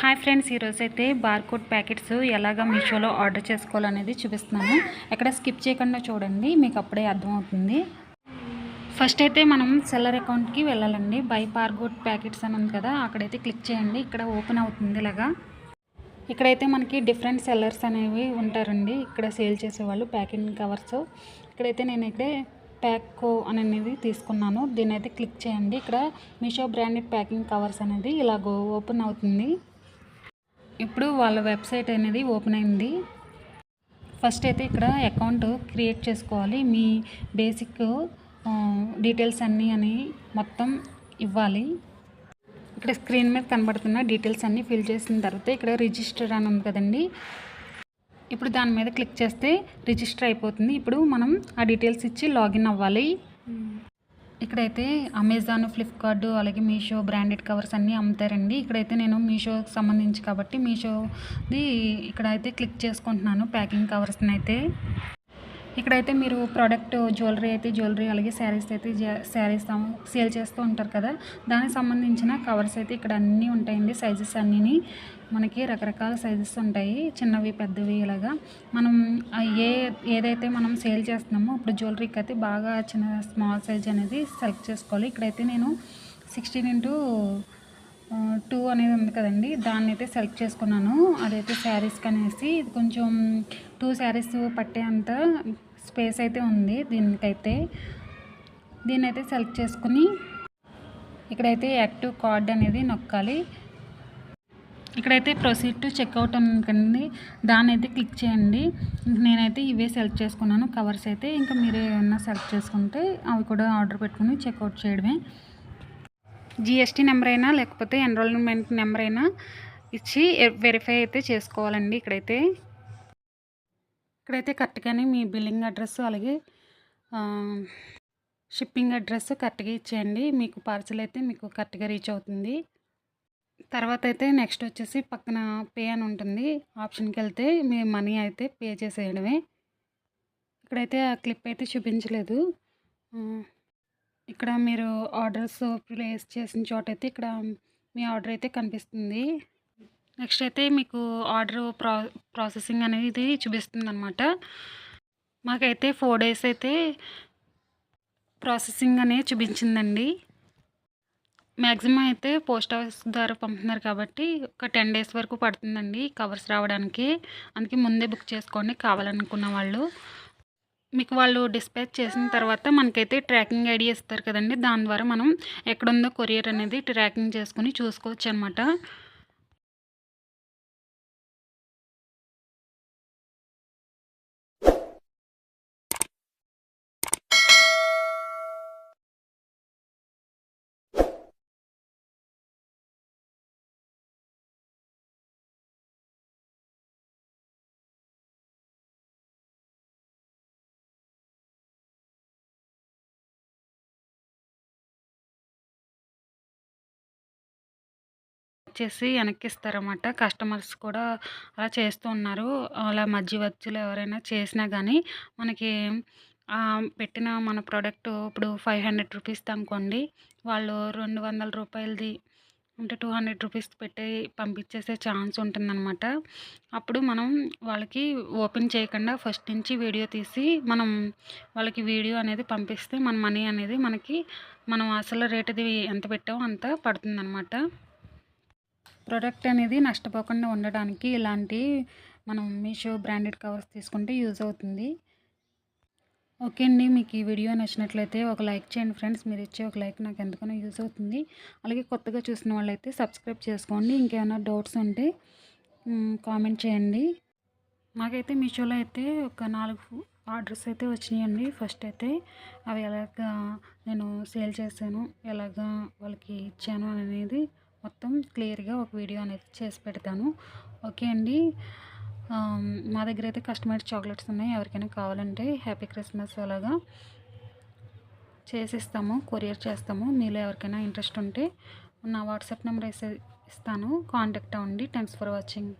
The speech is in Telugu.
హాయ్ ఫ్రెండ్స్ ఈరోజు అయితే బార్కోడ్ ప్యాకెట్స్ ఎలాగ మీషోలో ఆర్డర్ చేసుకోవాలనేది చూపిస్తున్నాను. ఎక్కడ స్కిప్ చేయకుండా చూడండి మీకు అప్పుడే అర్థమవుతుంది. ఫస్ట్ అయితే మనం సెల్లర్ అకౌంట్కి వెళ్ళాలండి. బై బార్కోడ్ ప్యాకెట్స్ అని ఉంది కదా అక్కడైతే క్లిక్ చేయండి. ఇక్కడ ఓపెన్ అవుతుంది ఇలాగా. ఇక్కడైతే మనకి డిఫరెంట్ సెల్లర్స్ అనేవి ఉంటారండి. ఇక్కడ సేల్ చేసేవాళ్ళు ప్యాకింగ్ కవర్స్. ఇక్కడైతే నేను ఇక్కడే ప్యాక్కో అనేది తీసుకున్నాను. దీని అయితే క్లిక్ చేయండి. ఇక్కడ మీషో బ్రాండెడ్ ప్యాకింగ్ కవర్స్ అనేది ఇలాగో ఓపెన్ అవుతుంది. ఇప్పుడు వాళ్ళ వెబ్సైట్ అనేది ఓపెన్ అయింది. ఫస్ట్ అయితే ఇక్కడ అకౌంట్ క్రియేట్ చేసుకోవాలి. మీ బేసిక్ డీటెయిల్స్ అన్నీ అని మొత్తం ఇవ్వాలి. ఇక్కడ స్క్రీన్ మీద కనబడుతున్న డీటెయిల్స్ అన్నీ ఫిల్ చేసిన తర్వాత ఇక్కడ రిజిస్టర్ అని ఉంది కదండి. ఇప్పుడు దాని మీద క్లిక్ చేస్తే రిజిస్టర్ అయిపోతుంది. ఇప్పుడు మనం ఆ డీటెయిల్స్ ఇచ్చి లాగిన్ అవ్వాలి. ఇక్కడైతే అమెజాన్ ఫ్లిప్కార్ట్ అలాగే మీషో బ్రాండెడ్ కవర్స్ అన్నీ అమ్ముతారండి. ఇక్కడైతే నేను మీషోకి సంబంధించి కాబట్టి మీషోది ఇక్కడైతే క్లిక్ చేసుకుంటున్నాను ప్యాకింగ్ కవర్స్ని అయితే. ఇక్కడైతే మీరు ప్రోడక్ట్ జ్యువెలరీ అయితే జ్యువెలరీ అలాగే శారీస్ అయితే శారీస్ సేల్ చేస్తూ ఉంటారు కదా. దానికి సంబంధించిన కవర్స్ అయితే ఇక్కడ అన్నీ ఉంటాయండి. సైజెస్ అన్నీ మనకి రకరకాల సైజెస్ ఉంటాయి. చిన్నవి పెద్దవి ఇలాగా. మనం ఏ ఏదైతే మనం సేల్ చేస్తున్నామో ఇప్పుడు జ్యువెలరీకి అయితే బాగా చిన్న స్మాల్ సైజ్ అనేది సెలెక్ట్ చేసుకోవాలి. ఇక్కడైతే నేను సిక్స్టీన్ ఇంటూ టూ అనేది ఉంది కదండి. దాన్ని అయితే సెలెక్ట్ చేసుకున్నాను. అదైతే శారీస్కి అనేసి ఇది కొంచెం టూ శారీస్ పట్టే అంత స్పేస్ అయితే ఉంది దీనికైతే. దీన్ని అయితే సెలెక్ట్ చేసుకుని ఇక్కడైతే యాక్టివ్ కార్డ్ అనేది నొక్కాలి. ఇక్కడైతే ప్రొసీడ్ టు చెక్అవుట్ అనుకండి దాన్ని అయితే క్లిక్ చేయండి. నేనైతే ఇవే సెలెక్ట్ చేసుకున్నాను. కవర్స్ అయితే ఇంకా మీరు ఏమన్నా సెలెక్ట్ చేసుకుంటే అవి కూడా ఆర్డర్ పెట్టుకుని చెక్అవుట్ చేయడమే. జిఎస్టీ నెంబర్ అయినా లేకపోతే ఎన్రోల్మెంట్ నెంబర్ అయినా ఇచ్చి వెరిఫై అయితే చేసుకోవాలండి ఇక్కడైతే. ఇక్కడైతే కరెక్ట్గానే మీ బిల్లింగ్ అడ్రస్ అలాగే షిప్పింగ్ అడ్రస్ కరెక్ట్గా ఇచ్చేయండి. మీకు పార్సల్ అయితే మీకు కరెక్ట్గా రీచ్ అవుతుంది. తర్వాత అయితే నెక్స్ట్ వచ్చేసి పక్కన పే అని ఉంటుంది. ఆప్షన్కి వెళ్తే మీ మనీ అయితే పే చేసేయడమే. ఇక్కడైతే ఆ క్లిప్ అయితే చూపించలేదు. ఇక్కడ మీరు ఆర్డర్స్ ప్లేస్ చేసిన చోట అయితే ఇక్కడ మీ ఆర్డర్ అయితే కనిపిస్తుంది. నెక్స్ట్ అయితే మీకు ఆర్డర్ ప్రా ప్రాసెసింగ్ అనేది చూపిస్తుంది అనమాట మాకైతే ఫోర్ డేస్ అయితే ప్రాసెసింగ్ అనేది చూపించిందండి. మ్యాక్సిమం అయితే పోస్ట్ ఆఫీస్ ద్వారా పంపుతున్నారు కాబట్టి ఒక టెన్ డేస్ వరకు పడుతుందండి కవర్స్ రావడానికి. అందుకే ముందే బుక్ చేసుకోండి కావాలనుకున్న వాళ్ళు. మీకు వాళ్ళు డిస్పాచ్ చేసిన తర్వాత మనకైతే ట్రాకింగ్ ఐడి ఇస్తారు కదండి. దాని ద్వారా మనం ఎక్కడుందో కొరియర్ అనేది ట్రాకింగ్ చేసుకుని చూసుకోవచ్చు అనమాట చేసి వెనక్కి ఇస్తారన్నమాట కస్టమర్స్ కూడా అలా చేస్తూ ఉన్నారు. అలా మధ్యవర్తులు ఎవరైనా చేసినా కానీ మనకి పెట్టిన మన ప్రోడక్ట్ ఇప్పుడు ఫైవ్ హండ్రెడ్ రూపీస్ అనుకోండి. వాళ్ళు రెండు వందల రూపాయలది అంటే టూ హండ్రెడ్ రూపీస్ పెట్టి పంపించేసే ఛాన్స్ ఉంటుందన్నమాట. అప్పుడు మనం వాళ్ళకి ఓపెన్ చేయకుండా ఫస్ట్ నుంచి వీడియో తీసి మనం వాళ్ళకి వీడియో అనేది పంపిస్తే మన మనీ అనేది మనకి మనం అసలు రేట్ అది ఎంత పెట్టామో అంత పడుతుందన్నమాట. ప్రోడక్ట్ అనేది నష్టపోకుండా ఉండడానికి ఇలాంటి మనం మీషో బ్రాండెడ్ కవర్స్ తీసుకుంటే యూజ్ అవుతుంది. ఓకే అండి మీకు ఈ వీడియో నచ్చినట్లయితే ఒక లైక్ చేయండి ఫ్రెండ్స్ మీరు ఇచ్చే ఒక లైక్ నాకు ఎందుకనో యూజ్ అవుతుంది. అలాగే కొత్తగా చూసిన వాళ్ళైతే సబ్స్క్రైబ్ చేసుకోండి. ఇంకేమైనా డౌట్స్ ఉంటే కామెంట్ చేయండి. నాకైతే మీషోలో అయితే ఒక నాలుగు ఆర్డర్స్ అయితే వచ్చినాయండి. ఫస్ట్ అయితే అవి ఎలాగ నేను సేల్ చేశాను ఎలాగ వాళ్ళకి ఇచ్చాను అనేది మొత్తం క్లియర్గా ఒక వీడియో అనేది చేసి పెడతాను. ఓకే అండి. మా దగ్గర అయితే కస్టమైడ్ చాక్లెట్స్ ఉన్నాయి. ఎవరికైనా కావాలంటే హ్యాపీ క్రిస్మస్ అలాగా చేసిస్తాము కొరియర్ చేస్తాము. మీలో ఎవరికైనా ఇంట్రెస్ట్ ఉంటే నా వాట్సాప్ నెంబర్ వేసే ఇస్తాను. కాంటాక్ట్ అవ్వండి. Thanks for watching.